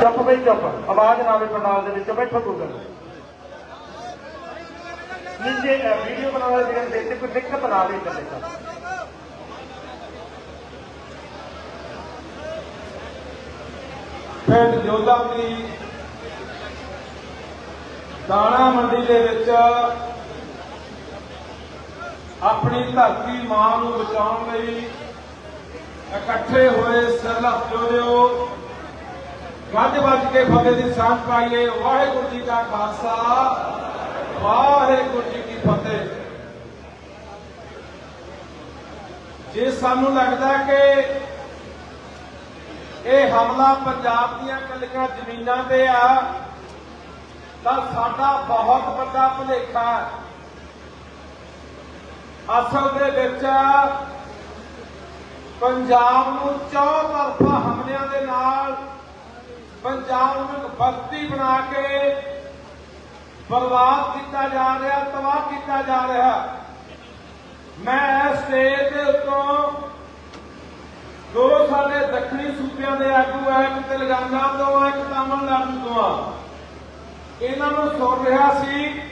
ਚੁੱਪ ਬਈ ਚੁੱਪ। ਆਵਾਜ਼ ਨਾ ਆਵੇ ਪੰਡਾਲ ਦੇ ਵਿੱਚ, ਬੈਠੋ ਗੁੱਗਲ ਨਿੱਜੇ ਵੀਡੀਓ ਬਣਾਉਣ ਵਾਲੇ ਜਿਹੜੇ ਦੇਖਦੇ, ਕੋਈ ਦਿੱਕਤ ਨਾ ਆਵੇ ਕਦੇ ਤਾਂ ਪਿੰਡ ਜੋਧਾਪੁਰੀ, ਦਾਣਾ ਮੰਡੀ ਦੇ ਵਿੱਚ ਆਪਣੀ ਧਰਤੀ ਮਾਂ ਨੂੰ ਬਚਾਉਣ ਲਈ ਇਕੱਠੇ ਹੋਏ ਸਰਲਪ ਜੋੜਿਓ ਗੱਜ ਵੱਜ ਕੇ ਫਤਿਹ ਦੀ ਸਾਂਝ ਪਾਈਏ। ਵਾਹਿਗੁਰੂ ਜੀ ਕਾ ਖਾਲਸਾ। ਵਾਹਿਗੁਰੂ ਜੀ ਕੀ ਫਤਿਹ। ਜੇ ਸਾਨੂੰ ਲੱਗਦਾ ਕਿ ਇਹ ਹਮਲਾ ਪੰਜਾਬ ਦੀਆਂ ਕੱਲੀਆਂ ਜ਼ਮੀਨਾਂ ਤੇ ਆ, ਤਾਂ ਸਾਡਾ ਬਹੁਤ ਵੱਡਾ ਭੁਲੇਖਾ ਹੈ। ਅਸਲ ਦੇ ਵਿੱਚ ਪੰਜਾਬ ਨੂੰ ਚੌ ਤਰਫਾ ਹਮਲਿਆਂ ਦੇ ਨਾਲ ਪੰਜਾਬ ਨੂੰ ਇੱਕ ਬਸਤੀ ਬਣਾ ਕੇ ਬਰਬਾਦ ਕੀਤਾ ਜਾ ਰਿਹਾ, ਤਬਾਹ ਕੀਤਾ ਜਾ ਰਿਹਾ। ਮੈਂ ਇਸ ਸਟੇਜ ਦੇ ਉੱਤੋਂ ਦੋ ਸਾਡੇ ਦੱਖਣੀ ਸੂਬਿਆਂ ਦੇ ਆਗੂ ਆ, ਇੱਕ ਤੇਲੰਗਾਨਾ ਤੋਂ ਆ, ਇੱਕ ਤਾਮਿਲਨਾਡੂ ਤੋਂ ਆ। ਇਹਨਾਂ ਨੂੰ ਸੁਣ ਰਿਹਾ ਸੀ।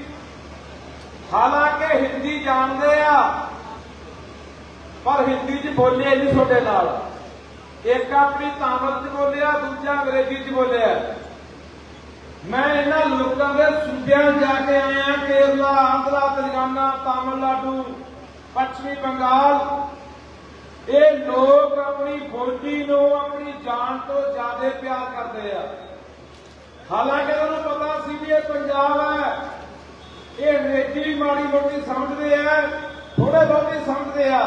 ਹਾਲਾਂਕਿ ਹਿੰਦੀ ਜਾਣਦੇ ਆ, ਪਰ ਹਿੰਦੀ 'ਚ ਬੋਲੇ ਨਹੀਂ ਤੁਹਾਡੇ ਨਾਲ। ਇੱਕ ਆਪਣੀ ਤਾਮਿਲ 'ਚ ਬੋਲਿਆ, ਦੂਜਾ ਅੰਗਰੇਜ਼ੀ 'ਚ ਬੋਲਿਆ। ਮੈਂ ਇਹਨਾਂ ਲੋਕਾਂ ਦੇ ਸੂਬਿਆਂ ਜਾ ਕੇ ਆਇਆ, ਕੇਰਲਾ, ਆਂਧਰਾ, ਤੇਲੰਗਾਨਾ, ਤਾਮਿਲਨਾਡੂ, ਪੱਛਮੀ ਬੰਗਾਲ। ਇਹ ਲੋਕ ਆਪਣੀ ਫੌਜੀ ਨੂੰ ਆਪਣੀ ਜਾਨ ਤੋਂ ਜ਼ਿਆਦਾ ਪਿਆਰ ਕਰਦੇ ਆ। ਹਾਲਾਂਕਿ ਉਹਨਾਂ ਨੂੰ ਪਤਾ ਸੀ ਵੀ ਇਹ ਪੰਜਾਬ ਹੈ ਇਹ ਅੰਗਰੇਜ਼ੀ ਮਾੜੀ ਮੋਟੀ ਸਮਝਦੇ ਆ ਥੋੜੇ ਬਹੁਤੇ ਸਮਝਦੇ ਆ,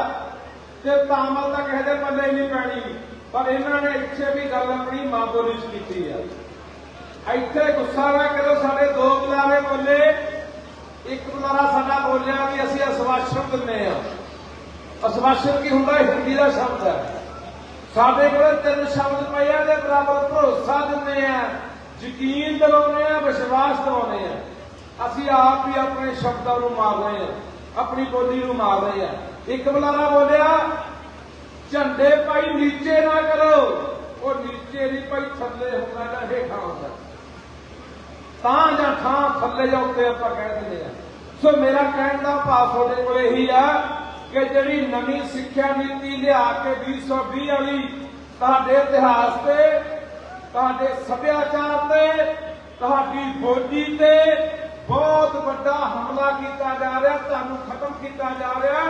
ਤੇ ਤਾਮਲ ਤਾਂ ਕਿਸੇ ਦੇ ਪੱਲੇ ਨਹੀਂ ਪੈਣੀ। ਪਰ ਇਹਨਾਂ ਨੇ ਇੱਥੇ ਵੀ ਗੱਲ ਆਪਣੀ ਮਾਂ ਬੋਲੀ ਚ ਕੀਤੀ ਆ। ਇੱਥੇ ਗੁੱਸਾ ਨਾ ਕਰੋ, ਸਾਡੇ ਦੋ ਬੁਲਾਰੇ ਬੋਲੇ। ਇੱਕ ਬੁਲਾਰਾ ਸਾਡਾ ਬੋਲਿਆ ਵੀ ਅਸੀਂ ਅਸਵਾਸ਼ਨ ਦਿੰਦੇ ਆ। ਅਸਵਾਸ਼ਨ ਕੀ ਹੁੰਦਾ? ਹਿੰਦੀ ਦਾ ਸ਼ਬਦ ਹੈ। ਸਾਡੇ ਕੋਲ ਤਿੰਨ ਸ਼ਬਦ ਪਏ ਆ ਦੇ ਬਰਾਬਰ ਭਰੋਸਾ ਦਿੰਦੇ ਆ, ਯਕੀਨ ਦਿਵਾਉਂਦੇ ਆ, ਵਿਸ਼ਵਾਸ ਦਿਵਾਉਂਦੇ ਆ। ਅਸੀਂ ਆਪ ਵੀ ਆਪਣੇ ਸ਼ਬਦਾਂ ਨੂੰ ਮਾਰ ਰਹੇ ਆ, ਆਪਣੀ ਬੋਲੀ ਨੂੰ ਮਾਰ ਰਹੇ ਆ। ਇੱਕ ਬੁਲਾਰਾ ਬੋਲਿਆ ਝੰਡੇ ਭਾਈ ਨੀਚੇ ਨਾ ਕਰੋ। ਉਹ ਨੀਚੇ ਨਹੀਂ ਭਾਈ, ਥੱਲੇ ਹੁੰਦਾ ਜਾਂ ਹੇਠਾਂ ਹੁੰਦਾ। ਤਾਂ ਜਾਂ ਥਾਂ ਥੱਲੇ ਜਾਂ ਉੱਤੇ ਆਪਾਂ ਕਹਿ ਦਿੰਦੇ ਆ। ਸੋ ਮੇਰਾ ਕਹਿਣ ਦਾ ਭਾਵ ਤੁਹਾਡੇ ਕੋਲ ਇਹੀ ਆ ਕਿ ਜਿਹੜੀ ਨਵੀਂ ਸਿੱਖਿਆ ਨੀਤੀ ਲਿਆ ਕੇ 2020 ਵਾਲੀ ਤੁਹਾਡੇ ਇਤਿਹਾਸ ਤੇ, ਤੁਹਾਡੇ ਸੱਭਿਆਚਾਰ ਤੇ, ਤੁਹਾਡੀ ਫੌਜੀ ਤੇ ਬਹੁਤ ਵੱਡਾ ਹਮਲਾ ਕੀਤਾ ਜਾ ਰਿਹਾ, ਤੁਹਾਨੂੰ ਖਤਮ ਕੀਤਾ ਜਾ ਰਿਹਾ।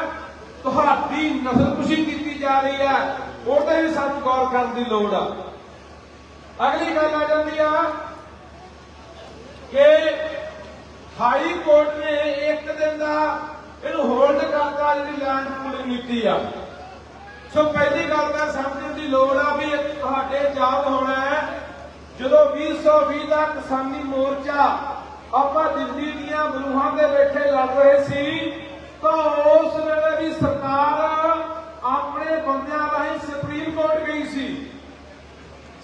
ਤੁਹਾਡੀ ਨਸਲਕੁਸ਼ੀ ਕੀਤੀ ਜਾ ਰਹੀ ਹੈ। ਉਹਦੇ ਵੀ ਸਾਨੂੰ ਗੌਰ ਕਰਨ ਦੀ ਲੋੜ ਆ। ਅਗਲੀ ਗੱਲ ਆ ਜਾਂਦੀ ਆ ਕਿ ਹਾਈ ਕੋਰਟ ਨੇ ਇੱਕ ਦਿਨ ਦਾ ਇਹਨੂੰ ਹੋਲਡ ਕਰਤਾ, ਜਿਹੜੀ ਲੈਂਡ ਪੂਲਿੰਗ ਨੀਤੀ ਆ। ਸੋ ਪਹਿਲੀ ਗੱਲ ਤਾਂ ਸਮਝਣ ਦੀ ਲੋੜ ਆ ਵੀ ਤੁਹਾਡੇ ਯਾਦ ਹੋਣਾ ਹੈ, ਜਦੋਂ 2020 ਦਾ ਕਿਸਾਨੀ ਮੋਰਚਾ ਆਪਾਂ ਦਿੱਲੀ ਦੀਆਂ ਬਰੂਹਾਂ ਦੇ ਬੈਠੇ ਲੜ ਰਹੇ ਸੀ ਤਾਂ ਉਸ ਵੇਲੇ ਵੀ ਸਰਕਾਰ ਆਪਣੇ ਬੰਦਿਆਂ ਰਾਹੀਂ ਸੁਪਰੀਮ ਕੋਰਟ ਗਈ ਸੀ।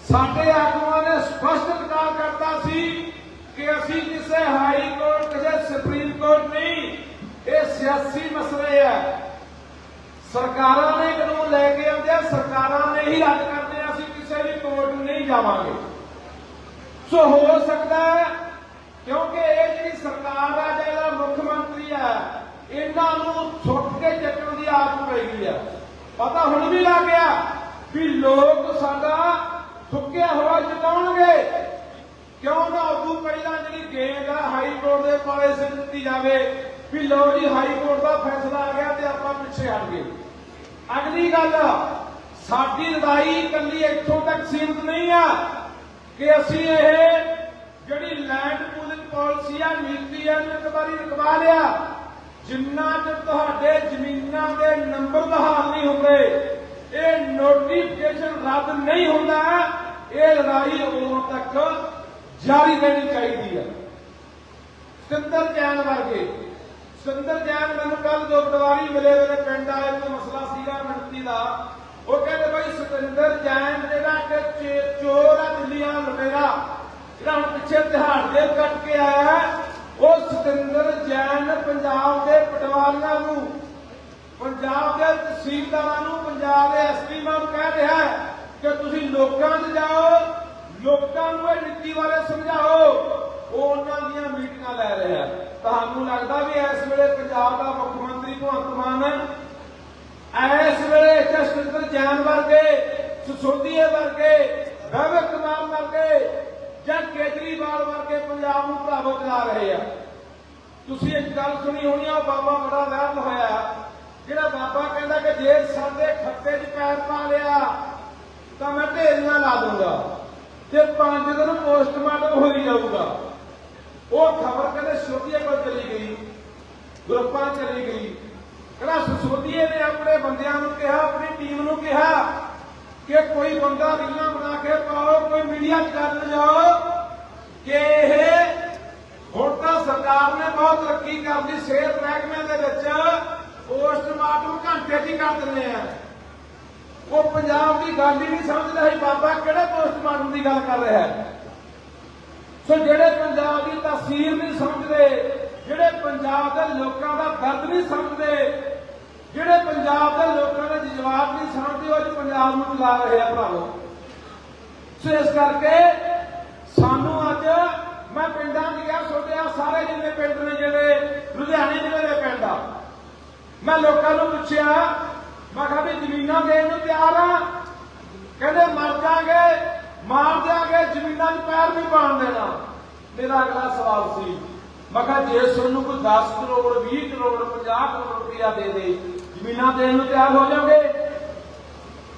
ਸਾਡੇ ਆਗੂਆਂ ਨੇ ਸਪਸ਼ਟ ਇਨਕਾਰ ਕਰਤਾ ਸੀ ਕਿ ਅਸੀਂ ਕਿਸੇ ਹਾਈ ਕੋਰਟ ਕਿਸੇ ਸੁਪਰੀਮ ਕੋਰਟ ਨਹੀਂ, ਇਹ ਸਿਆਸੀ ਮਸਲੇ ਆ। ਸਰਕਾਰਾਂ ਨੇ ਕਾਨੂੰਨ ਲੈ ਕੇ ਆਉਂਦੇ ਆ, ਸਰਕਾਰਾਂ ਨੇ ਹੀ ਰੱਦ ਕਰਦੇ ਆ ਅਸੀਂ ਕਿਸੇ ਵੀ ਕੋਰਟ ਨੂੰ ਨਹੀਂ ਜਾਵਾਂਗੇ। ਸੋ ਹੋ ਸਕਦਾ ਕਿਉਂਕਿ ਇਹ ਜਿਹੜੀ ਸਰਕਾਰ ਆ, ਜਿਹੜਾ ਮੁੱਖ ਮੰਤਰੀ ਆ ਇਹਨਾਂ ਨੂੰ ਛੁੱਟ ਕੇ ਚੱਕਣ ਦੀ ਆਦਤ ਪੈ ਗਈ ਆ। ਪਤਾ ਹੁਣ ਵੀ ਲੱਗ ਗਿਆ ਵੀ ਲੋਕ ਸਾਡਾ ਥੁੱਕਿਆ ਹੋਇਆ ਜਿਤਾਉਣਗੇ। ਕਿਉਂ ਨਾ ਉਦੋਂ ਪਹਿਲਾਂ ਜਿਹੜੀ ਗੇਂਦ ਆ ਹਾਈ ਕੋਰਟ ਦੇ ਪਾਲੇ ਸਿਰ ਦਿੱਤੀ ਜਾਵੇ, ਵੀ ਲਓ ਜੀ ਹਾਈ ਕੋਰਟ ਦਾ ਫੈਸਲਾ ਆ ਗਿਆ ਤੇ ਆਪਾਂ ਪਿੱਛੇ ਹਟ ਗਏ। ਅਗਲੀ ਗੱਲ, ਸਾਡੀ ਲੜਾਈ ਇਕੱਲੀ ਇੱਥੋਂ ਤੱਕ ਸੀਮਤ ਨਹੀਂ ਆ ਕਿ ਅਸੀਂ ਇਹ ਜਿਹੜੀ ਲੈਂਡ ਪੂਲਿੰਗ ਪਾਲਿਸੀ ਆ, ਨੀਤੀ ਆ ਨੂੰ ਇੱਕ ਵਾਰੀ ਰਕਵਾ ਲਿਆ ਜਿੰਨਾ ਚ ਤੁਹਾਡੇ ਜ਼ਮੀਨਾਂ ਦੇ ਨੰਬਰ ਬਹਾਲ ਨਹੀਂ ਹੁੰਦੇ, ਇਹ ਨੋਟੀਫਿਕੇਸ਼ਨ ਰੱਦ ਨਹੀਂ ਹੁੰਦਾ, ਇਹ ਲੜਾਈ ਉਦੋਂ ਤੱਕ ਜਾਰੀ ਰਹਿਣੀ ਚਾਹੀਦੀ ਹੈ ਸਿੰਦਰ ਜੈਨ ਵਰਗੇ ਸਿੰਦਰ ਜੈਨ ਮੈਨੂੰ ਕੱਲ ਜੋ ਪਟਵਾਰੀ ਮਿਲੇ ਮੇਰੇ ਪਿੰਡ ਆਏ ਕੋਈ ਮਸਲਾ ਸੀਗਾ ਮਿਣਤੀ ਦਾ। ਉਹ ਕਹਿੰਦੇ ਭਾਈ ਸਤਿੰਦਰ ਜੈਨ ਜਿਹੜਾ ਕਿ ਚੋਰ ਆ ਦਿੱਲੀਆਂ ਲਵੇਰਾ ਜਿਹੜਾ ਹੁਣ ਪਿੱਛੇ ਤਿਹਾੜ ਦੇ ਕੱਟ ਕੇ ਆਇਆ ਸਤਿੰਦਰ ਜੈਨ ਪੰਜਾਬ ਦੇ ਪਟਵਾਰੀਆਂ ਨੂੰ, ਪੰਜਾਬ ਦੇ ਤਹਿਸੀਲਦਾਰਾਂ ਨੂੰ, ਪੰਜਾਬ ਦੇ ਐਸਪੀ ਨੂੰ ਕਹਿ ਰਿਹਾ ਹੈ ਕਿ ਤੁਸੀਂ ਲੋਕਾਂ 'ਚ ਜਾਓ, ਲੋਕਾਂ ਨੂੰ ਇਹ ਨੀਤੀ ਬਾਰੇ ਸਮਝਾਓ। ਉਹ ਉਹਨਾਂ ਦੀਆਂ ਮੀਟਿੰਗਾਂ ਲੈ ਰਹੇ ਤੁਹਾਨੂੰ ਲੱਗਦਾ ਵੀ ਇਸ ਵੇਲੇ ਪੰਜਾਬ ਦਾ ਮੁੱਖ ਮੰਤਰੀ ਭਗਵੰਤ ਮਾਨ ਇਸ ਵੇਲੇ ਜਸਵਿੰਦਰ ਜੈਨ ਵਰਗੇ ਸੁਸੋਧੀਏ ਵਰਗੇ ਭਗਵਤ ਮਾਨ ਵਰਗੇ ਜਾਂ ਕੇਜਰੀਵਾਲ ਵਰਗੇ ਪੰਜਾਬ ਨੂੰ ਭਰਾਵੋ ਚਲਾ ਰਹੇ ਆ? ਤੁਸੀਂ ਇੱਕ ਗੱਲ ਸੁਣੀ ਹੋਣੀ ਆ ਬਾਬਾ ਬੜਾ ਵਹਿਮ ਹੋਇਆ। ਜਿਹੜਾ ਬਾਬਾ ਕਹਿੰਦਾ ਕਿ ਜੇ ਸਾਡੇ ਖੱਤੇ 'ਚ ਪੈਰ ਪਾ ਲਿਆ, ਤਾਂ ਮੈਂ ਢੇਰੀਆਂ ਲਾ ਦੂੰਗਾ। ਤੇ ਪੰਜ ਦਿਨ ਪੋਸਟਮਾਰਟਮ ਹੋਈ ਜਾਊਗਾ। ਉਹ ਖਬਰ ਕਹਿੰਦੇ ਸ਼ੋਧੀਏ ਕੋਲ ਚਲੀ ਗਈ, ਗਰੁੱਪਾਂ ਚਲੀ ਗਈ। ਕਹਿੰਦਾ ਸੋਧੀਏ ਨੇ ਆਪਣੇ ਬੰਦਿਆਂ ਨੂੰ ਕਿਹਾ, ਆਪਣੀ ਟੀਮ ਨੂੰ ਕਿਹਾ ਕਿ ਕੋਈ ਬੰਦਾ ਰੀਲਾਂ ਬਣਾ ਕੇ ਪਾਓ, ਕੋਈ ਮੀਡੀਆ 'ਚ ਕਰ ਜਾਓ, ਕਿ ਇਹ ਸਰਕਾਰ ਨੇ ਬਹੁਤ ਤਰੱਕੀ ਕਰ ਲਈ ਸਿਹਤ ਮਹਿਕਮੇ ਦੇ ਵਿੱਚ। ਪੋਸਟਮਾਰਟਮ ਘੰਟੇ 'ਚ ਕਰ ਦਿੰਦੇ ਆ। ਉਹ ਪੰਜਾਬ ਦੀ ਗੱਲ ਹੀ ਨਹੀਂ ਸਮਝਦਾ ਸੀ, ਬਾਬਾ ਕਿਹੜੇ ਪੋਸਟਮਾਰਟਮ ਦੀ ਗੱਲ ਕਰ ਰਿਹਾ ਹੈ? ਸੋ ਜਿਹੜੇ ਪੰਜਾਬ ਦੀ ਤਸਵੀਰ ਨਹੀਂ ਸਮਝਦੇ, ਜਿਹੜੇ ਪੰਜਾਬ ਦੇ ਲੋਕਾਂ ਦਾ ਦਰਦ ਨਹੀਂ ਸਮਝਦੇ, ਜਿਹੜੇ ਪੰਜਾਬ ਦੇ ਲੋਕਾਂ ਦਾ ਜਵਾਬ ਨਹੀਂ ਸਮਝਦੇ, ਉਹ ਅੱਜ ਪੰਜਾਬ ਨੂੰ ਚਲਾ ਰਹੇ ਆ ਭਰਾਵੋ। ਸੋ ਇਸ ਕਰਕੇ ਮੈਂ ਪਿੰਡਾਂ 'ਚ ਗਿਆ ਛੋਟਿਆ ਸਾਰੇ ਜਿੰਨੇ ਪਿੰਡ ਨੇ ਜਿਹੜੇ, ਲੁਧਿਆਣੇ ਜ਼ਿਲ੍ਹੇ ਦੇ ਪਿੰਡ ਆ। ਮੈਂ ਲੋਕਾਂ ਨੂੰ ਪੁੱਛਿਆ, ਮੈਂ ਕਿਹਾ ਵੀ ਜ਼ਮੀਨਾਂ ਦੇਣ ਨੂੰ ਤਿਆਰ ਆ? ਕਹਿੰਦੇ, ਮਰ ਜਾਗੇ, ਮਾਰ ਦਿਆਂਗੇ, ਜ਼ਮੀਨਾਂ 'ਚ ਪੈਰ ਨਹੀਂ ਪਾਉਣ ਦੇਣਾ। ਮੇਰਾ ਅਗਲਾ ਸਵਾਲ ਸੀ, ਮੈਂ ਕਿਹਾ ਜੇ ਤੁਹਾਨੂੰ ਕੋਈ 10 ਕਰੋੜ 20 ਕਰੋੜ 50 ਕਰੋੜ ਰੁਪਇਆ ਦੇ ਦੇ, ਜ਼ਮੀਨਾਂ ਦੇਣ ਨੂੰ ਤਿਆਰ ਹੋ ਜਾਓਗੇ?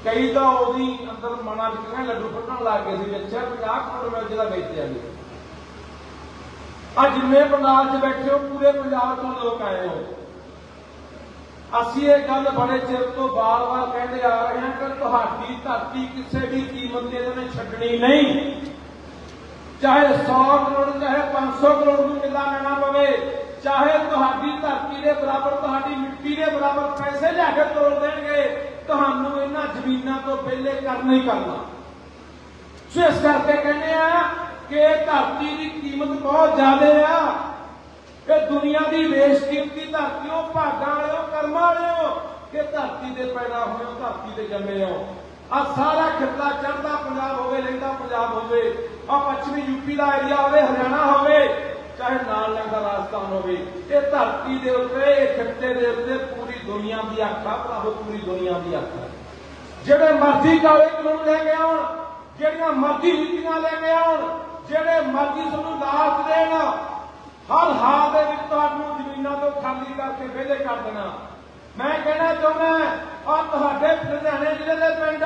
ਕਈ ਤਾਂ ਉਹਦੀ ਅੰਦਰ ਮਨਾਂ ਵਿੱਚ ਕਹਿੰਦੇ ਲੱਡੂ ਫੁੱਟਣ ਲੱਗ ਗਏ ਸੀ ਅੱਛਾ 50 ਕਰੋੜ ਮਿਲ ਜਿਹੜਾ ਵੇਚਿਆ ਦਿਆਂਗੇ। ਅੱਜ ਜਿੰਨੇ ਪੰਜਾਬ 'ਚ ਬੈਠੇ ਹੋ, ਪੂਰੇ ਪੰਜਾਬ ਤੋਂ ਲੋਕ ਆਏ ਹੋ। ਅਸੀਂ ਇਹ ਗੱਲ ਬੜੇ ਚਿਰ ਤੋਂ ਬਾਰ-ਬਾਰ ਕਹਿੰਦੇ ਆ ਰਹੇ ਹਾਂ ਕਿ ਤੁਹਾਡੀ ਧਰਤੀ ਕਿਸੇ ਵੀ ਕੀਮਤ ਤੇ ਨੇ ਛੱਡਣੀ ਨਹੀਂ। ਚਾਹੇ 100 ਕਰੋੜ, ਚਾਹੇ 500 ਕਰੋੜ ਨੂੰ ਕਿੱਲਾ ਲੈਣਾ ਪਵੇ, ਚਾਹੇ ਤੁਹਾਡੀ ਧਰਤੀ ਦੇ ਬਰਾਬਰ, ਤੁਹਾਡੀ ਮਿੱਟੀ ਦੇ ਬਰਾਬਰ ਪੈਸੇ ਲਿਆ ਕੇ ਤੋੜ ਦੇਣਗੇ, ਤੁਹਾਨੂੰ ਇਹਨਾਂ ਜ਼ਮੀਨਾਂ ਤੋਂ ਪਹਿਲੇ ਕਰਨਾ ਹੀ ਕਰਨਾ। ਸੋ ਇਸ ਕਰਕੇ ਕਹਿੰਦੇ ਆ ਕਿ ਧਰਤੀ ਦੀ ਕੀਮਤ ਬਹੁਤ ਜ਼ਿਆਦਾ ਆ। ਇਹ ਦੁਨੀਆ ਦੀ ਬੇਸ਼ਕੀਮਤੀ ਧਰਤੀ ਉਹ ਭਾਗਾਂ ਵਾਲਿਓ, ਕਰਮਾਂ ਵਾਲਿਓ, ਕਿ ਧਰਤੀ ਤੇ ਪੈਦਾ ਹੋਏ ਹੋ, ਧਰਤੀ ਤੇ ਜੰਮੇ ਹੋ। ਆ ਸਾਰਾ ਖਿੱਤਾ ਚੜ੍ਹਦਾ ਪੰਜਾਬ ਹੋਵੇ ਲੈਂਦਾ ਪੰਜਾਬ ਹੋਵੇ ਆ ਪੱਛਮੀ ਯੂਪੀ ਦਾ ਏਰੀਆ ਹੋਵੇ, ਹਰਿਆਣਾ ਹੋਵੇ, ਚਾਹੇ ਨਾਲ ਲੱਗਦਾ ਰਾਜਸਥਾਨ ਹੋਵੇ, ਇਹ ਧਰਤੀ ਦੇ ਉੱਤੇ, ਇਹ ਖਿੱਤੇ ਦੇ ਉੱਤੇ ਪੂਰੀ ਦੁਨੀਆ ਦੀ ਅੱਖ ਆ, ਭਰਾਵੋ, ਪੂਰੀ ਦੁਨੀਆ ਦੀ ਅੱਖ ਜਿਹੜੇ ਮਰਜ਼ੀ ਕਾਲੇ ਕਾਨੂੰਨ ਲੈ ਕੇ ਆਉਣ, ਜਿਹੜੀਆਂ ਮਰਜ਼ੀ ਨੀਤੀਆਂ ਲੈ ਕੇ ਆਉਣ ਜਿਹੜੇ ਮਰਜ਼ੀ ਤੁਹਾਨੂੰ ਲਾਲਚ ਦੇਣ, ਹਰ ਹਾਲ ਦੇ ਵਿੱਚ ਤੁਹਾਨੂੰ ਜ਼ਮੀਨਾਂ ਤੋਂ ਖਾਲੀ ਕਰਕੇ ਵਿਹਲੇ ਕਰ ਦੇਣਾ। ਮੈਂ ਕਹਿਣਾ ਚਾਹੁੰਦਾ ਆ ਤੁਹਾਡੇ ਲੁਧਿਆਣੇ ਜ਼ਿਲ੍ਹੇ ਦੇ ਪਿੰਡ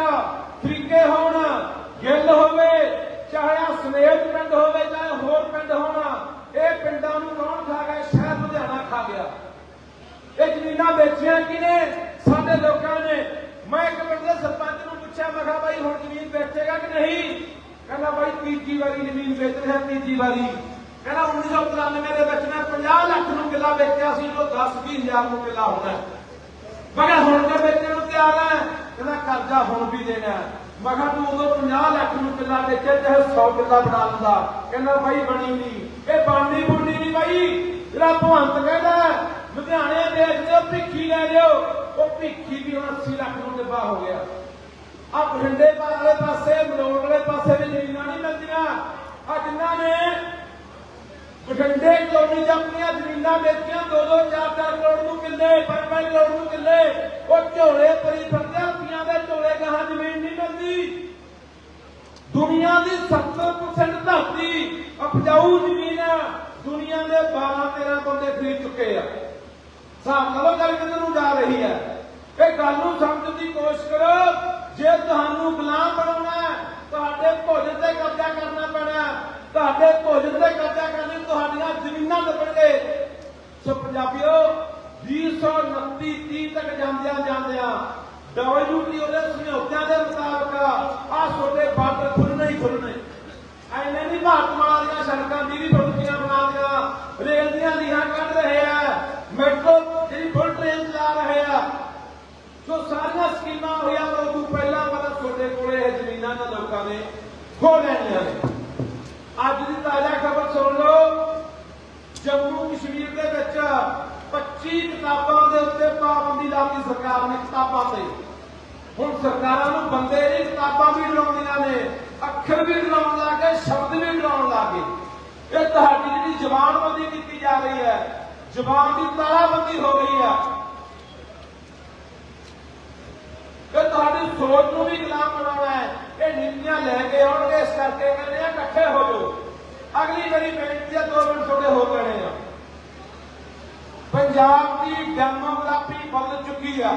ਫਰੀਕੇ ਹੋਣ, ਗਿੱਲ ਹੋਵੇ, ਚਾਹੇ ਆ ਸਨੇਤ ਪਿੰਡ ਹੋਵੇ ਚਾਹੇ ਹੋਰ ਪਿੰਡ ਹੋਣ, ਇਹ ਪਿੰਡਾਂ ਨੂੰ ਕੌਣ ਖਾ ਗਿਆ? ਸ਼ਹਿਰ ਲੁਧਿਆਣਾ ਖਾ ਗਿਆ। ਇਹ ਜ਼ਮੀਨਾਂ ਵੇਚੀਆਂ ਕਿਨੇ ਸਾਡੇ ਲੋਕਾਂ ਨੇ। ਮੈਂ ਇੱਕ ਪਿੰਡ ਦੇ ਸਰਪੰਚ ਨੂੰ ਪੁੱਛਿਆ, ਮੈਂ ਕਿਹਾ ਬਾਈ, ਹੁਣ ਜ਼ਮੀਨ ਵੇਚੇਗਾ ਕਿ ਨਹੀਂ? ਕਹਿੰਦਾ ਬਾਈ ਤੀਜੀ ਵਾਰੀ ਜ਼ਮੀਨ ਵੇਚ ਰਿਹਾ ਤੀਜੀ ਵਾਰੀ। ਕਹਿੰਦਾ 1993 ਦੇ ਵਿੱਚ ਮੈਂ 50 ਲੱਖ ਨੂੰ ਕਿੱਲਾ ਵੇਚਿਆ ਸੀ, ਜੋ 10 20 ਹਜ਼ਾਰ ਨੂੰ ਕਿੱਲਾ ਹੋਣਾ ਮੈਂ ਕਿਹਾ, ਹੁਣ ਤੇ ਵੇਚਣ ਨੂੰ ਤਿਆਰ ਹੈ ਕਹਿੰਦਾ, ਕਰਜ਼ਾ ਹੁਣ ਵੀ ਦੇਣਾ ਮੈਂ ਕਿਹਾ, ਤੂੰ ਉਦੋਂ 50 ਲੱਖ ਨੂੰ ਕਿੱਲਾ ਵੇਚਿਆ ਚਾਹੇ 100 ਕਿੱਲਾ ਬਣਾ ਲੈਂਦਾ। ਕਹਿੰਦਾ, ਬਾਈ, ਬਣੀ ਨਹੀਂ। ਇਹ ਬਣਨੀ ਬੁਣਨੀ ਨਹੀਂ ਬਾਈ। ਜਿਹੜਾ ਭਵੰਤ ਕਹਿੰਦਾ, ਲੁਧਿਆਣੇ ਵੇਚ ਦਿਓ, ਭਿੱਖੀ ਲੈ ਲਿਓ। ਉਹ ਭਿੱਖੀ ਵੀ ਹੁਣ 80 ਲੱਖ ਨੂੰ ਡਿੱਬਾ ਹੋ ਗਿਆ। ਆ ਬਠਿੰਡੇ ਪਾਰ ਵਾਲੇ ਪਾਸੇ ਮਲੋੜ ਵਾਲੇ ਪਾਸੇ ਵੀ ਜ਼ਮੀਨਾਂ ਨਹੀਂ ਮਿਲਦੀਆਂ। ਆ ਜਿਨ੍ਹਾਂ ਨੇ ਬਠਿੰਡੇ ਕਲੋਨੀ 'ਚ ਆਪਣੀਆਂ ਜ਼ਮੀਨਾਂ ਵੇਚੀਆਂ 2-2 4-4 ਕਰੋੜ ਨੂੰ ਕਿੱਲੇ 5-5 ਕਰੋੜ ਨੂੰ ਕਿੱਲੇ। ਉਹ ਝੋਲੇ ਪਰੀ ਫਿਰਦੇ ਰੁਪਈਆਂ ਦੇ ਝੋਲੇ ਗਾਹਾਂ ਜ਼ਮੀਨ ਨਹੀਂ ਮਿਲਦੀ। ਦੁਨੀਆ ਦੀ 70% ਧਰਤੀ ਉਪਜਾਊ ਜ਼ਮੀਨ ਆ। ਦੁਨੀਆ ਦੇ 12-13 ਬੰਦੇ ਖਰੀਦ ਚੁੱਕੇ ਆ। ਹਿਸਾਬ ਨਾਲ ਗੱਲ ਕਿੱਧਰ ਨੂੰ ਜਾ ਰਹੀ ਹੈ? ਇਹ ਗੱਲ ਨੂੰ ਸਮਝਣ ਦੀ ਕੋਸ਼ਿਸ਼ ਕਰੋ। ਜੇ ਤੁਹਾਨੂੰ ਗੁਲਾਮ ਬਣਾਉਣਾ ਹੈ, ਤੁਹਾਡੇ ਭੋਜਨ ਤੇ ਕਬਜ਼ਾ ਕਰਨਾ ਪੈਣਾ ਤੁਹਾਡੇ ਭੋਜਨ ਤੇ ਕਬਜ਼ਾ ਕਰਨੀ ਤੁਹਾਡੀਆਂ ਜ਼ਮੀਨਾਂ ਦੱਬਣਗੇ ਸੋ ਪੰਜਾਬੀਓ 229 30 ਤੱਕ ਜਾਂਦਿਆਂ ਜਾਂਦਿਆਂ ਡਬਲਯੂਟੀਓ ਦੇ ਸਮਝੌਤਿਆਂ ਦੇ ਮੁਤਾਬਕ ਆ ਛੋਟੇ ਬਾਰਡਰ ਖੁੱਲਣੇ ਹੀ ਖੁੱਲਣੇ ਐਨੇ ਨਹੀਂ ਭਾਰਤ ਮਾਲਾ ਦੀਆਂ ਸੜਕਾਂ ਦੀ ਵੀ ਫੁੱਟੀਆਂ ਬਣਾ ਦੀਆਂ ਰੇਲ ਦੀਆਂ ਲੀਹਾਂ ਕੱਢ ਸੋ ਸਾਰੀਆਂ ਸਕੀਮਾਂ ਹੋਇਆ ਤੋਂ ਪਹਿਲਾਂ ਵਾਲਾ ਤੁਹਾਡੇ ਕੋਲੇ ਜ਼ਮੀਨਾਂ ਨਾ ਲੋਕਾਂ ਨੇ ਖੋ ਲੈਣੀਆਂ ਨੇ ਅੱਜ ਦੀ ਤਾਜ਼ਾ ਖਬਰ ਸੁਣ ਲਓ। ਜੰਮੂ ਕਸ਼ਮੀਰ ਦੇ ਵਿੱਚ 25 ਕਿਤਾਬਾਂ ਦੇ ਉੱਤੇ ਪਾਬੰਦੀ ਲਾਤੀ ਸਰਕਾਰ ਨੇ ਕਿਤਾਬਾਂ ਤੇ। ਹੁਣ ਸਰਕਾਰਾਂ ਨੂੰ ਬੰਦੇ ਨਹੀਂ ਕਿਤਾਬਾਂ ਵੀ ਡਰਾਉਂਦੀਆਂ ਨੇ, ਅੱਖਰ ਵੀ ਡਰਾਉਣ ਗਏ ਸ਼ਬਦ ਵੀ ਡਰਾਉਣ ਗਏ ਇਹ ਤੁਹਾਡੀ ਜਿਹੜੀ ਜ਼ਬਾਨਬੰਦੀ ਕੀਤੀ ਜਾ ਰਹੀ ਹੈ, ਜ਼ਬਾਨ ਦੀ ਤਾਲਾਬੰਦੀ ਹੋ ਗਈ ਇਸ ਕਰਕੇ ਕਹਿੰਦੇ ਆ, ਇਕੱਠੇ ਹੋ ਜਾਓ। ਅਗਲੀ ਵਾਰੀ ਬੇਨਤੀ ਹੈ ਦੋ ਮਿੰਟ ਤੁਹਾਡੇ ਹੋ ਜਾਣੇ ਆ। ਪੰਜਾਬ ਦੀ ਡੈਮੋਗ੍ਰਾਫੀ ਬਦਲ ਚੁੱਕੀ ਆ।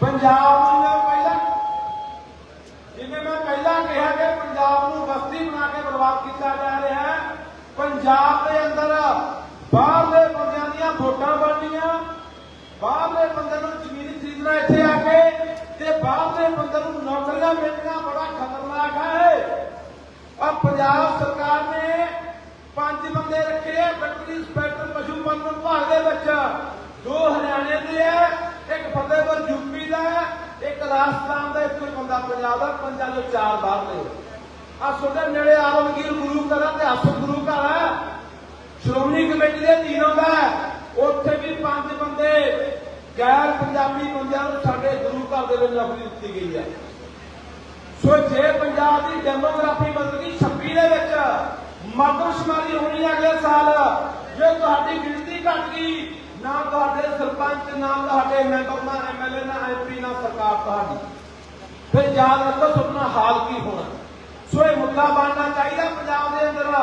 ਪੰਜਾਬ ਨੂੰ ਪਹਿਲਾਂ, ਜਿਵੇਂ ਮੈਂ ਪਹਿਲਾਂ ਕਿਹਾ ਕਿ ਪੰਜਾਬ ਨੂੰ ਬਸਤੀ ਬਣਾ ਕੇ ਬਰਬਾਦ ਕੀਤਾ ਜਾ ਰਿਹਾ ਹੈ, ਪੰਜਾਬ ਦੇ ਅੰਦਰ ਬਾਹਰਲੇ ਬੰਦਿਆਂ ਦੀਆਂ ਵੋਟਾਂ ਬਣਨੀਆਂ, ਬਾਹਰਲੇ ਬੰਦੇ ਨੂੰ ਜ਼ਮੀਨ ਖਰੀਦਣਾ ਇੱਥੇ ਆ ਕੇ, ਤੇ ਬਾਹਰਲੇ ਬੰਦੇ ਨੂੰ ਨੌਕਰੀਆਂ ਮਿਲਣੀਆਂ ਬੜਾ ਖਤਰਨਾਕ ਹੈ ਆ ਪੰਜਾਬ ਸਰਕਾਰ ਨੇ ਪੰਜ ਬੰਦੇ ਰੱਖੇ ਆ, ਡਿਪਟੀ ਇੰਸਪੈਕਟਰ ਪਸ਼ੂ ਪਾਲਣ ਵਿਭਾਗ ਦੇ ਵਿੱਚ। ਦੋ ਹਰਿਆਣੇ ਦੇ ਆ, ਇੱਕ ਫਤਿਹਪੁਰ ਯੂਪੀ ਦਾ, ਇੱਕ ਰਾਜਸਥਾਨ ਦਾ, ਇੱਕ ਬੰਦਾ ਪੰਜਾਬ ਦਾ, ਪੰਜਾਂ ਦੇ ਚਾਰ ਬਾਹਰ ਦੇ। ਆ ਤੁਹਾਡੇ ਨੇੜੇ ਆਲਮਗੀਰ ਗੁਰੂ ਘਰ ਤੇ ਗੁਰੂ ਘਰ ਹੈ ਸ਼੍ਰੋਮਣੀ ਕਮੇਟੀ ਦੇ ਅਧੀਨ ਦਾ ਉੱਥੇ ਵੀ ਪੰਜ ਬੰਦੇ ਗੈਰ ਪੰਜਾਬੀ ਬੰਦਿਆਂ ਨੂੰ ਸਾਡੇ ਗੁਰੂ ਘਰ ਦੇ ਵਿੱਚ ਨੌਕਰੀ ਦਿੱਤੀ ਗਈ ਹੈ। ਸੋ ਜੇ ਪੰਜਾਬ ਦੀ ਡੈਮੋਗ੍ਰਾਫੀ ਬਦਲ ਗਈ 26 ਦੇ ਵਿੱਚ ਮਰਦਮਸ਼ੁਮਾਰੀ ਹੋਣੀ ਹੈ ਅਗਲੇ ਸਾਲ, ਜੇ ਤੁਹਾਡੀ ਗਿਣਤੀ ਘਟ ਗਈ, ਨਾ ਤੁਹਾਡੇ ਸਰਪੰਚ, ਨਾ ਤੁਹਾਡੇ ਮੈਂਬਰ, ਨਾ ਐਮਐਲਏ ਨਾ ਐਮਪੀ ਨਾ ਸਰਕਾਰ ਤੁਹਾਡੀ। ਫਿਰ ਯਾਦ ਰੱਖੋ ਸੁਪਨਾ ਹਾਲ ਕੀ ਹੋਣਾ। ਸੋ ਇਹ ਮੁੱਦਾ ਬਣਨਾ ਚਾਹੀਦਾ ਪੰਜਾਬ ਦੇ ਅੰਦਰ।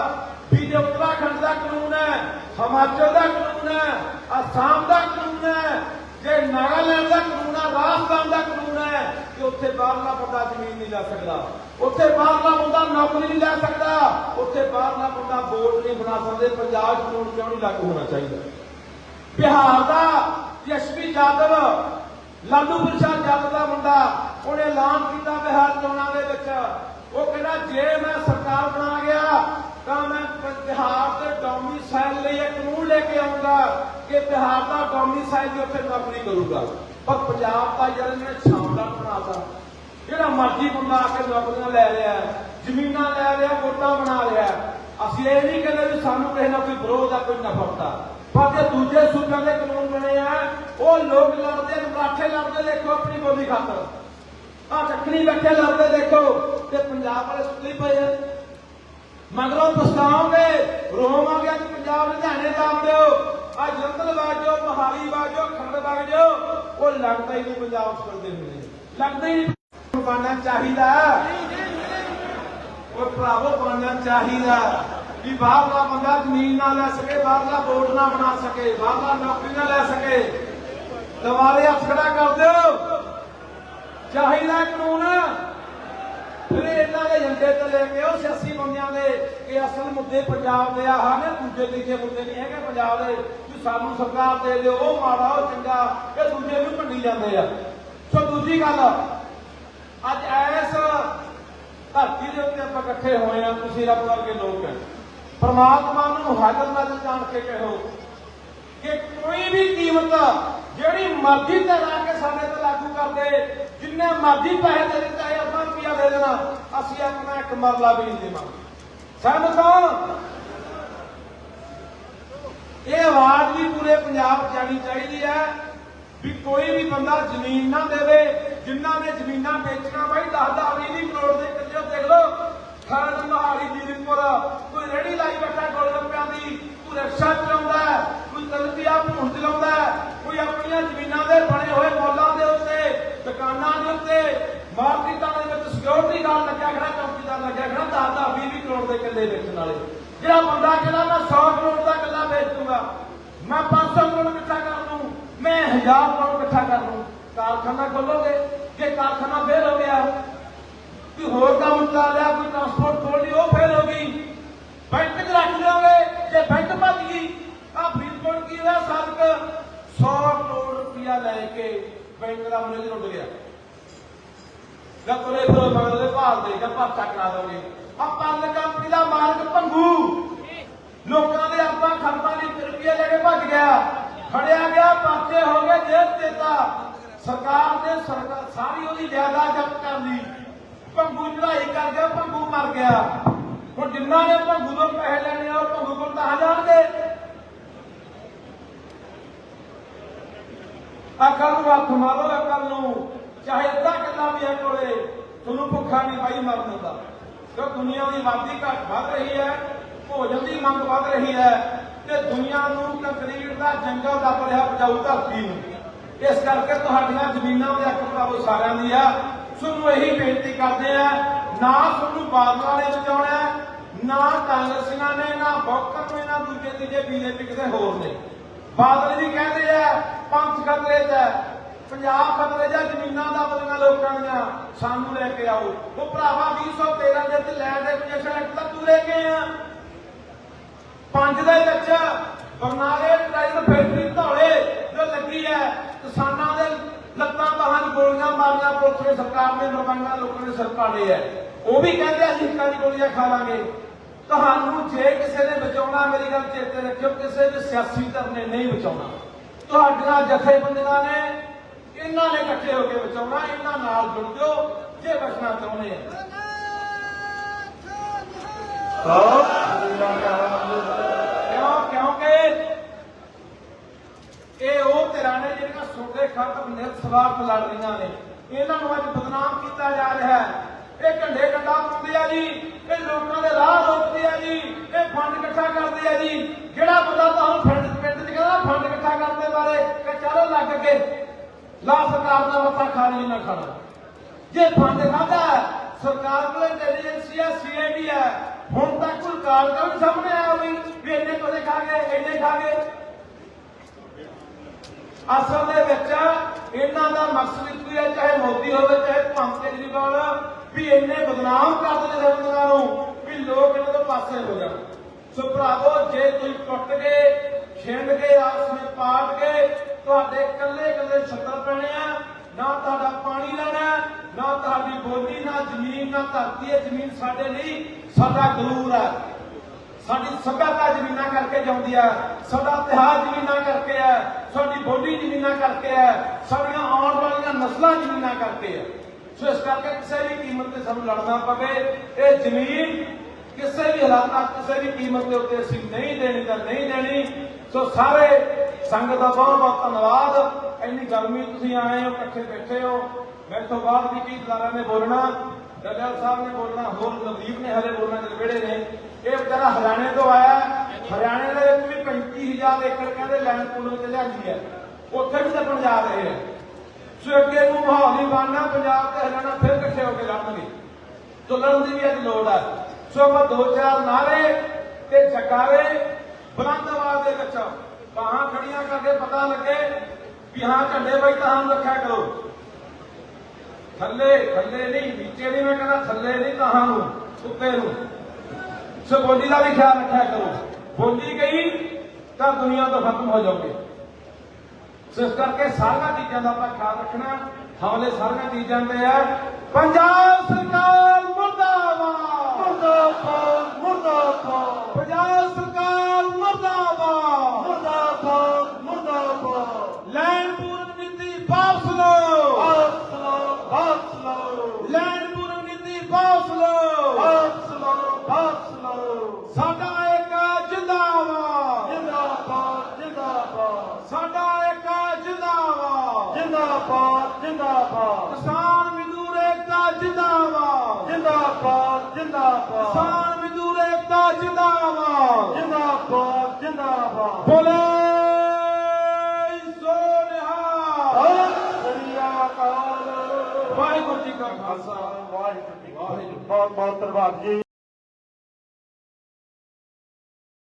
ਵੀ ਜੇ ਉੱਤਰਾਖੰਡ ਦਾ ਕਾਨੂੰਨ ਹੈ, ਹਿਮਾਚਲ ਦਾ ਕਾਨੂੰਨ ਹੈ, ਅਸਾਮ ਦਾ ਕਾਨੂੰਨ ਹੈ ਜੇ ਨਾਗਾਲੈਂਡ ਦਾ ਕਾਨੂੰਨ ਹੈ ਰਾਜਸਥਾਨ ਦਾ ਕਾਨੂੰਨ ਹੈ ਕਿ ਉੱਥੇ ਬਾਹਰਲਾ ਬੰਦਾ ਜ਼ਮੀਨ ਨਹੀਂ ਲੈ ਸਕਦਾ। ਉੱਥੇ ਬਾਹਰਲਾ ਬੰਦਾ ਨੌਕਰੀ ਨਹੀਂ ਲੈ ਸਕਦਾ। ਉੱਥੇ ਬਾਹਰਲਾ ਬੰਦਾ ਵੋਟ ਨਹੀਂ ਬਣਾ ਸਕਦੇ। ਪੰਜਾਬ ਕਾਨੂੰਨ ਕਿਉਂ ਨਹੀਂ ਲਾਗੂ ਹੋਣਾ ਚਾਹੀਦਾ? ਬਿਹਾਰ ਦਾ ਯਸ਼ਵੀ ਯਾਦਵ ਲਾਲੂ ਪ੍ਰਸਾਦ ਯਾਦਵ ਦਾ ਮੁੰਡਾ, ਉਹਨੇ ਐਲਾਨ ਕੀਤਾ ਬਿਹਾਰ ਚੋਣਾਂ ਦੇ ਵਿੱਚ। ਉਹ ਕਹਿੰਦਾ, ਜੇ ਮੈਂ ਸਰਕਾਰ ਬਣਾ ਗਿਆ ਤਾਂ ਮੈਂ ਬਿਹਾਰ ਦੇ ਡੋਮੀਸਾਈਲ ਲਈ ਇੱਕ ਕਾਨੂੰਨ ਲੈ ਕੇ ਆਉਂਗਾ ਕਿ ਬਿਹਾਰ ਦਾ ਡੋਮੀਸਾਈਲ ਵੀ ਉੱਥੇ ਨੌਕਰੀ ਕਰੂਗਾ। ਪਰ ਪੰਜਾਬ ਦਾ ਯਾਰ ਇਹਨੇ ਛਾਮਦਾ ਬਣਾਤਾ ਜਿਹੜਾ ਮਰਜ਼ੀ ਬੰਦਾ ਆ ਕੇ ਨੌਕਰੀਆਂ ਲੈ ਰਿਹਾ, ਜ਼ਮੀਨਾਂ ਲੈ ਰਿਹਾ, ਵੋਟਾਂ ਬਣਾ ਰਿਹਾ, ਅਸੀਂ ਇਹ ਨਹੀਂ ਕਹਿੰਦੇ ਵੀ ਸਾਨੂੰ ਕਿਸੇ ਨਾਲ ਕੋਈ ਵਿਰੋਧ ਆ, ਕੋਈ ਨਫ਼ਰਤ ਆ। ਪਰ ਜੇ ਦੂਜੇ ਸੂਬਿਆਂ ਦੇ ਕਾਨੂੰਨ ਬਣੇ ਆ, ਉਹ ਲੋਕ ਲੜਦੇ, ਮਰਾਠੇ ਲੜਦੇ, ਦੇਖੋ ਆਪਣੀ ਬੋਲੀ ਖਾਤਰ। ਆ ਚੱਕਣੀ ਬੈਠੇ ਲੜਦੇ, ਦੇਖੋ। ਤੇ ਪੰਜਾਬ ਵਾਲੇ ਸੁੱਤੇ ਪਏ ਆ। ਮਗਰੋਂ ਪਛਤਾਓਗੇ ਰੋਮ ਆ ਪੰਜਾਬ ਲੁਧਿਆਣੇ ਦਾਬ ਦਿਓ ਆ ਜਲੰਧਰ ਬਾਜੋ ਮਹਾਲੀ ਬਾਜੋ ਖੰਡ ਬਾਜੋ ਉਹ ਲੱਗਦਾ ਹੀ ਨਹੀਂ ਪੰਜਾਬ ਸੁਣਦੇ ਹੁੰਦੇ ਲੱਗਦਾ ਹੀ ਨਹੀਂ ਬਣਨਾ ਚਾਹੀਦਾ। ਉਹ ਭਰਾਵੋ, ਬਣਨਾ ਚਾਹੀਦਾ। ਵੀ ਬਾਹਰਲਾ ਬੰਦਾ ਜ਼ਮੀਨ ਨਾ ਲੈ ਸਕੇ, ਬਾਹਰਲਾ ਵੋਟ ਨਾ ਬਣਾ ਸਕੇ, ਬਾਹਰਲਾ ਨੌਕਰੀ ਨਾ ਲੈ ਸਕੇ। ਦੁਬਾਰੇ ਹੱਥ ਖੜਾ ਕਰ ਦਿਓ। ਚਾਹੀਦਾ ਕਾਨੂੰਨ। ਫਿਰ ਇਹਨਾਂ ਦੇ ਝੰਡੇ ਤੇ ਲੈ ਕੇ ਉਹ ਸਿਆਸੀ ਬੰਦਿਆਂ ਦੇ ਕਿ ਅਸਲ ਮੁੱਦੇ ਪੰਜਾਬ ਦੇ ਆਹ ਨੇ ਦੂਜੇ ਤੀਜੇ ਮੁੱਦੇ ਨਹੀਂ ਹੈਗੇ ਪੰਜਾਬ ਦੇ। ਵੀ ਸਾਨੂੰ ਸਰਕਾਰ ਦੇ ਦਿਓ, ਉਹ ਮਾੜਾ, ਉਹ ਚੰਗਾ, ਇਹ ਦੂਜੇ ਨੂੰ ਭੰਡੀ ਜਾਂਦੇ ਆ। ਸੋ ਦੂਜੀ ਗੱਲ, ਅੱਜ ਐਸ ਧਰਤੀ ਦੇ ਉੱਤੇ ਆਪਾਂ ਇਕੱਠੇ ਹੋਏ ਆ, ਤੁਸੀਂ ਰੱਬ ਵਰਗੇ ਲੋਕ ਹੈ ਪ੍ਰਮਾਤਮਾ ਨੂੰ ਹਾਜ਼ਰ ਨਾਜ਼ਰ ਜਾਣ ਕੇ ਕਹੋ ਕਿ ਕੋਈ ਵੀ ਕੀਮਤ ਜਿਹੜੀ ਮਰਜ਼ੀ ਤੇ ਲਾ ਕੇ ਸਾਡੇ ਤੇ ਲਾਗੂ ਕਰਦੇ ਜਿੰਨੇ ਮਰਜ਼ੀ ਪੈਸੇ ਦੇ ਦਿੱਤਾ ਹੈ ਅੱਧਾ ਦੇ ਦੇਣਾ? ਅਸੀਂ ਆਪਣਾ ਇੱਕ ਮਰਲਾ ਵੀ ਨਹੀਂ ਦੇਵਾਂਗੇ ਸਹਿਮਤ ਹੋ ਇਹ ਆਵਾਜ਼ ਵੀ ਪੂਰੇ ਪੰਜਾਬ ਜਾਣੀ ਚਾਹੀਦੀ ਹੈ ਵੀ ਕੋਈ ਵੀ ਬੰਦਾ ਜ਼ਮੀਨ ਨਾ ਦੇਵੇ, ਜਿਨ੍ਹਾਂ ਨੇ ਜ਼ਮੀਨਾਂ ਵੇਚਣਾ ਬਾਈ 10 10 20 ਕਰੋੜ ਦੇ ਕਿੱਲੇ, ਦੇਖ ਲਓ। ਖਾਨ ਮਹਾਲੀ ਜੀਰਕਪੁਰ ਕੋਈ ਰੇੜੀ ਲਾਈ ਬੈਠਾ ਗੋਲ ਗੱਪਿਆਂ ਦੀ, ਕੋਈ ਰਿਕਸ਼ਾ ਚਲਾਉਂਦਾ ਕੋਈ ਤਲਬੀਆ ਭੂਣ ਚਲਾਉਂਦਾ ਕੋਈ ਆਪਣੀਆਂ ਜ਼ਮੀਨਾਂ ਦੇ ਬਣੇ ਹੋਏ ਮੌਲਾਂ ਦੇ ਉੱਤੇ, ਦੁਕਾਨਾਂ ਦੇ ਉੱਤੇ ਮਾਰਕੀਟਾਂ ਦੇ ਵਿੱਚ ਸਿਕਿਉਰਿਟੀ ਗਾਰਡ ਲੱਗਿਆ ਖੜਾ ਚੌਕੀਦਾਰ ਲੱਗਿਆ ਖੜਾ 10 10 20 20 ਕਰੋੜ ਦੇ ਕਿੱਲੇ ਵੇਚਣ ਵਾਲੇ। ਜਿਹੜਾ ਬੰਦਾ ਕਹਿੰਦਾ, ਮੈਂ 100 ਕਰੋੜ ਦਾ ਕਿੱਲਾ ਵੇਚ ਦੂੰਗਾ, ਮੈਂ 500 ਕਰੋੜ ਇਕੱਠਾ ਕਰ ਲੂੰ ਮੈਂ 1000 ਕਰੋੜ ਇਕੱਠਾ ਕਰ ਲੂੰ ਕਾਰਖਾਨਾ ਖੋਲੋਗੇ, ਜੇ ਕਾਰਖਾਨਾ ਫੇਲ ਹੋ ਗਿਆ, ਕੋਈ ਹੋਰ ਕੰਮ ਚਲਾ ਲਿਆ, ਕੋਈ ਟਰਾਂਸਪੋਰਟ ਖੋਲ ਲਈ, ਉਹ ਫੇਲ ਹੋ ਗਈ। ਬੈਂਕ 'ਚ ਰੱਖ ਦਿਓਗੇ ਜੇ ਬੈਂਕ ਭੱਜ ਗਈ ਆ ਫਰੀਦਕੋਟ ਕੀ ਹੋਇਆ ਸਾਦਕ 100 ਕਰੋੜ ਰੁਪਇਆ ਲੈ ਕੇ ਬੈਂਕ ਦਾ ਮੈਨੇਜਰ ਉੱਡ ਗਿਆ। ਜਾਂ ਤੁਰੇ ਫਿਰੋ ਮਗਰ ਦੇ ਭਾਲ ਦੇ ਜਾਂ ਪਰਚਾ ਕਰਾ ਦੋਗੇ। ਆ ਪਰਲ ਕੰਪਨੀ ਦਾ ਮਾਲਕ ਭੰਗੂ। ਲੋਕਾਂ ਦੇ ਆਪਾਂ ਖਰਬਾਂ ਦੀ ਰੁਪਏ ਲੈ ਕੇ ਭੱਜ ਗਿਆ। ਫੜਿਆ ਗਿਆ, ਪਰਚੇ ਹੋ ਗਏ, ਜੇਲ੍ਹ ਦੇਤਾ। ਸਰਕਾਰ ਨੇ ਸਰਕਾਰ ਸਾਰੀ ਉਹਦੀ ਜਾਇਦਾਦ ਜ਼ਬਤ ਕਰ ਲਈ। ਭੰਗੂ ਚੜਾਈ ਕਰ ਗਿਆ, ਭੰਗੂ ਮਰ ਗਿਆ। ਹੁਣ ਜਿੰਨਾ ਨੇ ਭੰਗੂ ਤੋਂ ਪੈਸੇ ਲੈਣੇ ਆ, ਉਹ ਭੰਗੂ ਕੋਲ ਤਾਂ ਆ ਜਾਣਗੇ ਕੱਲ ਨੂੰ ਹੱਥ ਮਾਰੋ ਅਕਲ ਨੂੰ। ਚਾਹੇ ਅੱਧਾ ਕਿੱਲਾ ਵੀ ਹੈ ਕੋਲੇ, ਤੁਹਾਨੂੰ ਭੁੱਖਾ ਨਹੀਂ ਬਾਈ ਮਰਨ ਦਾ। ਕਿਉਂ ਦੁਨੀਆ ਦੀ ਆਬਾਦੀ ਘਟ ਵੱਧ ਰਹੀ ਹੈ, ਭੋਜਨ ਦੀ ਮੰਗ ਵੱਧ ਰਹੀ ਹੈ, ਤੇ ਦੁਨੀਆ ਨੂੰ ਕੰਕਰੀਟ ਦਾ ਜੰਗਲ ਦੱਬ ਰਿਹਾ ਬਚਾਊ ਧਰਤੀ ਨੂੰ? ਇਸ ਕਰਕੇ ਤੁਹਾਡੀਆਂ ਜ਼ਮੀਨਾਂ ਦੇ ਹੱਕ ਭਰਾਵੋ ਸਾਰਿਆਂ ਦੀ ਆ। ਤੁਹਾਨੂੰ ਇਹੀ ਬੇਨਤੀ ਕਰਦੇ ਆ, ਨਾ ਤੁਹਾਨੂੰ ਬਾਦਲਾਂ ਨੇ ਬਚਾਉਣਾ ਨਾ ਕਾਂਗਰਸੀਆਂ ਨੇ, ਨਾ ਬੌਕਰ ਨੇ ਨਾ ਦੂਜੇ ਤੀਜੇ ਬੀਜੇਪੀ ਕਿਸੇ ਹੋਰ ਨੇ। ਬਾਦਲ ਵੀ ਕਹਿੰਦੇ ਆ, ਪੰਥ ਖਤਰੇ 'ਚ ਪੰਜਾਬ ਖਤਰੇ 'ਚ ਜ਼ਮੀਨਾਂ ਦਾ ਬਲੀਆਂ ਲੋਕਾਂ ਦੀਆਂ, ਸਾਨੂੰ ਲੈ ਕੇ ਆਓ। ਉਹ ਭਰਾਵਾ 2013 ਦੇ ਤੇ ਲੈਂਡ ਐਕੁਜੀਸ਼ਨ ਐਕਟ ਤਾਂ ਤੂੰ ਲੈ ਕੇ ਪੰਜ ਦੇ ਵਿੱਚ ਬਰਨਾਲੇ ਟਾਈਲ ਫੈਕਟਰੀ ਧੌਲੇ ਜੋ ਲੱਗੀ ਹੈ, ਕਿਸਾਨਾਂ ਦੇ ਲੱਤਾਂ ਬਾਹਾਂ 'ਚ ਗੋਲੀਆਂ ਮਾਰੀਆਂ, ਪੁਲਿਸ ਨੇ ਸਰਕਾਰ ਨੇ ਮਰਵਾਈਆਂ ਲੋਕਾਂ ਨੇ ਸਿਰ ਪਾੜੇ ਹੈ। ਉਹ ਵੀ ਕਹਿੰਦੇ ਅਸੀਂ ਇੱਕਾਂ ਦੀ ਗੋਲੀਆਂ ਖਾ ਲਾਂਗੇ। ਤੁਹਾਨੂੰ ਜੇ ਕਿਸੇ ਨੇ ਬਚਾਉਣਾ, ਮੇਰੀ ਗੱਲ ਚੇਤੇ ਰੱਖਿਓ, ਕਿਸੇ ਵੀ ਸਿਆਸੀ ਧਰ ਨੇ ਨਹੀਂ ਬਚਾਉਣਾ। ਤੁਹਾਡੀਆਂ ਜਥੇਬੰਦੀਆਂ ਨੇ ਇਹਨਾਂ ਨੇ ਇਕੱਠੇ ਹੋ ਕੇ ਬਚਾਉਣਾ ਇਹਨਾਂ ਨਾਲ ਜੁੜ ਜਾਓ ਜੇ ਬਚਣਾ ਚਾਹੁੰਦੇ ਆ। ਕਿਉਂ? ਕਿਉਂਕਿ ਇਹ ਉਹ ਜਿਹੜੀਆਂ ਸੋਡੇ ਲੜ ਰਹੀਆਂ ਨੇ ਇਹਨਾਂ ਨੂੰ ਅੱਜ ਬਦਨਾਮ ਕੀਤਾ ਜਾ ਰਿਹਾ ਹੈ। ਇਹ ਝੰਡੇ ਕੰਡਾ ਪਾਉਂਦੇ ਆ ਜੀ ਇਹ ਲੋਕਾਂ ਦੇ ਰਾਹ ਰੋਕਦੇ ਆ ਜੀ ਇਹ ਫੰਡ ਇਕੱਠਾ ਕਰਦੇ ਆ ਜੀ। ਜਿਹੜਾ ਬੰਦਾ ਤਾਂ ਹੁਣ ਫੰਡ ਪਿੰਡ 'ਚ ਕਹਿੰਦਾ ਫੰਡ ਇਕੱਠਾ ਕਰਨ ਦੇ ਬਾਰੇ ਕਿ ਚਲੋ ਲੱਗ ਕੇ ਲਾ ਸਰਕਾਰ ਦਾ ਮੱਥਾ ਖਾ ਲਈ ਨਾ ਖਾਣਾ ਜੇ ਫੰਡ ਖਾਦਾ ਸਰਕਾਰ ਕੋਲ ਇੰਟੈਲੀਜੈਂਸ ਹੈ ਸੀਆਈਡੀ ਹੈ ਹੁਣ ਤੱਕ ਕੋਈ ਕਾਰਜ ਵੀ ਸਾਹਮਣੇ ਆਇਆ ਵੀ ਵੀ ਇੰਨੇ ਕੋਲੇ ਖਾ ਗਏ, ਇੰਨੇ ਖਾ ਗਏ। ਅਸਲ ਦੇ ਵਿੱਚ ਇਹਨਾਂ ਦਾ ਮਕਸਦ ਇੱਕੋ ਹੈ ਚਾਹੇ ਮੋਦੀ ਹੋਵੇ, ਚਾਹੇ ਭਗਵੰਤ ਕੇਜਰੀਵਾਲ ਵੀ ਇੰਨੇ ਬਦਨਾਮ ਕਰ ਦਿੰਦੇ ਸਰਕਾਰਾਂ ਨੂੰ, ਵੀ ਲੋਕ ਇਹਨਾਂ ਤੋਂ ਪਾਸੇ ਹੋ ਜਾਣ। ਸੋ ਭਰਾਵੋ, ਜੇ ਤੁਸੀਂ ਟੁੱਟ ਗਏ, ਛਿੰਡ ਗਏ, ਆਪਸ ਵਿੱਚ ਪਾਟ ਗਏ ਤੁਹਾਡੇ ਕੱਲੇ ਕੱਲੇ ਛੱਤਰ ਪੈਣੇ ਆ। ਨਾ ਤੁਹਾਡਾ ਪਾਣੀ ਲੈਣਾ, ਨਾ ਤੁਹਾਡੀ ਬੋਲੀ, ਨਾ ਜ਼ਮੀਨ, ਨਾ ਧਰਤੀ ਹੈ ਜ਼ਮੀਨ ਸਾਡੇ ਲਈ ਸਾਡਾ ਗਰੂਰ ਹੈ ਸਾਡੀ ਸੱਭਿਅਤਾ ਜ਼ਮੀਨਾਂ ਕਰਕੇ ਜਾਂਦੀ ਹੈ ਸਾਡਾ ਇਤਿਹਾਸ ਜ਼ਮੀਨਾਂ ਕਰਕੇ ਹੈ ਸਾਡੀ ਬੋਲੀ ਜ਼ਮੀਨਾਂ ਕਰਕੇ ਹੈ ਸਾਡੀਆਂ ਆਉਣ ਵਾਲੀਆਂ ਨਸਲਾਂ ਜ਼ਮੀਨਾਂ ਕਰਕੇ ਹੈ ਸੋ ਇਸ ਕਰਕੇ ਕਿਸੇ ਵੀ ਕੀਮਤ ਤੇ ਸਾਨੂੰ ਲੜਨਾ ਪਵੇ, ਇਹ ਜ਼ਮੀਨ ਕਿਸੇ ਵੀ ਹਾਲਾਤਾਂ ਕਿਸੇ ਵੀ ਕੀਮਤ ਦੇ ਉੱਤੇ ਅਸੀਂ ਨਹੀਂ ਦੇਣੀ ਤਾਂ ਨਹੀਂ ਦੇਣੀ। ਸੋ ਸਾਰੇ ਸੰਗਤ ਦਾ ਬਹੁਤ ਬਹੁਤ ਧੰਨਵਾਦ। ਇੰਨੀ ਗਰਮੀ ਤੁਸੀਂ ਆਏ ਹੋ, ਇਕੱਠੇ ਬੈਠੇ ਹੋ। ਮੇਰੇ ਤੋਂ ਬਾਅਦ ਵੀ ਕਈ ਦਾਰਾਂ ਨੇ ਬੋਲਣਾ ਡੱਲੇਵਾਲ ਸਾਹਿਬ ਨੇ ਬੋਲਣਾ, ਹੋਰ ਨਵਦੀਪ ਨੇ ਹਲੇ ਬੋਲਣਾ ਜਿਹੜੇ ਨੇ। ਇਹ ਵਿਚਾਰਾ ਹਰਿਆਣੇ ਤੋਂ ਆਇਆ। ਹਰਿਆਣੇ ਦੇ ਵਿੱਚ ਵੀ 35000 ਏਕੜ ਕਹਿੰਦੇ ਲੈਂਡ ਪੂਲ ਵਿੱਚ ਲਿਆਂਦੀ ਹੈ। ਉੱਥੇ ਵੀ ਲੱਗਣ ਜਾ ਰਹੇ ਹੈ। ਸੋ ਅੱਗੇ ਨੂੰ ਮਾਹੌਲ ਨਹੀਂ ਬਣਨਾ, ਪੰਜਾਬ ਤੇ ਹਰਿਆਣਾ ਫਿਰ ਇਕੱਠੇ ਹੋ ਕੇ ਲੜਨਗੇ। ਸੋ ਲੜਨ ਦੀ ਵੀ ਅੱਜ ਲੋੜ ਹੈ ਸੋ ਆਪਾਂ ਦੋ ਚਾਰ ਨਾਰੇ ਤੇ ਜਕਾਰੇ ਬੁਲੰਦ ਆਵਾਜ਼ ਦੇ ਵਿੱਚ ਬਾਹਾਂ ਖੜੀਆਂ ਕਰਕੇ ਪਤਾ ਲੱਗੇ ਵੀ ਹਾਂ ਝੰਡੇ ਬਾਈ ਤਾਂ ਰੱਖਿਆ ਕਰੋ। ਥੱਲੇ ਥੱਲੇ ਨਹੀਂ, ਨੀਚੇ ਨਹੀਂ ਮੈਂ ਕਹਿੰਦਾ ਥੱਲੇ ਨਹੀਂ ਤਾਹਾਂ ਨੂੰ, ਉੱਤੇ ਨੂੰ। ਸੋ ਬੋਲੀ ਦਾ ਵੀ ਖਿਆਲ ਰੱਖਿਆ ਕਰੋ। ਬੋਲੀ ਗਈ ਤਾਂ ਦੁਨੀਆ ਤੋਂ ਖਤਮ ਹੋ ਜਾਓਗੇ। ਸੋ ਇਸ ਕਰਕੇ ਸਾਰੀਆਂ ਚੀਜ਼ਾਂ ਦਾ ਆਪਾਂ ਖਿਆਲ ਰੱਖਣਾ ਹਮਲੇ ਸਾਰੀਆਂ ਚੀਜ਼ਾਂ ਤੇ ਆ। ਪੰਜਾਬ ਸਰਕਾਰ ਮੁਰਦਾਬਾਦ। ਮੁਰਦਾਬਾਦ ਮੁਰਦਾਬਾਦ। ਵਾਪਸ ਲਓ ਵਾਪਸ ਲਓ ਵਾਪਸ ਲਓ ਸਾਡਾ ਇੱਕ ਜਿੰਦਾਬਾਦ। ਜਿੰਦਾਬਾਦ ਜਿੰਦਾਬਾਦ। ਸਾਡਾ ਇੱਕ ਜਿੰਦਾਬਾਦ। ਜਿੰਦਾਬਾਦ ਜਿੰਦਾਬਾਦ। ਕਿਸਾਨ ਮਜ਼ਦੂਰ ਏਕਤਾ ਜਿੰਦਾਬਾਦ। ਜਿੰਦਾਬਾਦ ਜਿੰਦਾਬਾਦ। ਕਿਸਾਨ ਮਜ਼ਦੂਰ ਏਕਤਾ ਜਿੰਦਾਬਾਦ। ਜਿੰਦਾਬਾਦ ਜਿੰਦਾਬਾਦ। ਬੋਲੇ ਵਾਹਿਗੁਰੂ ਜੀ ਕਾ ਖਾਲਸਾ ਵਾਹਿਗੁਰੂ ਜੀ ਕੀ ਫਤਿਹ ਬਹੁਤ ਬਹੁਤ ਧੰਨਵਾਦ ਜੀ